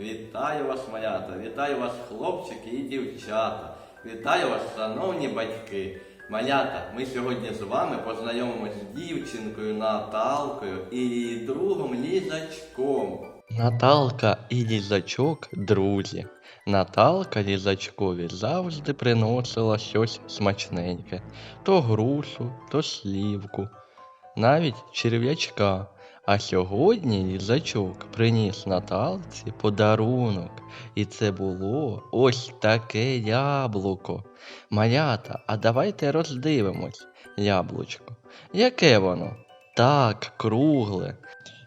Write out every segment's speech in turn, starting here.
Вітаю вас, малята, вітаю вас, хлопчики і дівчата. Вітаю вас, шановні батьки. Малята, ми сьогодні з вами познайомимось з дівчинкою Наталкою і її другом Лізачком. Наталка і лізачок друзі. Наталка лізачкові завжди приносила щось смачненьке: то грушу, то слівку, навіть черв'ячка. А сьогодні лізачок приніс Наталці подарунок, і це було ось таке яблуко. Малята, а давайте роздивимось яблучко. Яке воно? Так, кругле.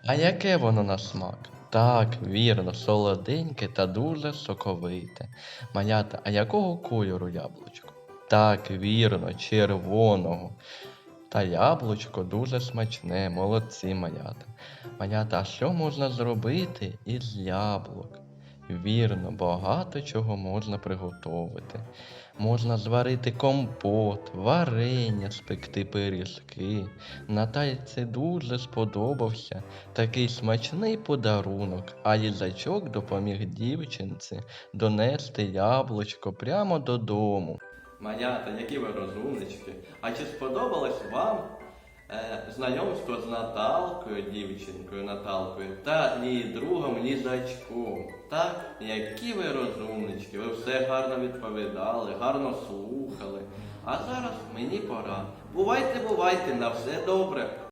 А яке воно на смак? Так, вірно, солоденьке та дуже соковите. Малята, а якого кольору яблучко? Так, вірно, червоного. Та яблучко дуже смачне, молодці малята. Малята, а що можна зробити із яблук? Вірно, багато чого можна приготувати. Можна зварити компот, варення, спекти пиріжки. Натальці дуже сподобався такий смачний подарунок, а їзачок допоміг дівчинці донести яблучко прямо додому. Малята, які ви розумнички. А чи сподобалось вам е, знайомство з Наталкою, дівчинкою Наталкою, та її другом Лізачком? Так, які ви розумнички, ви все гарно відповідали, гарно слухали. А зараз мені пора. Бувайте, бувайте, на все добре.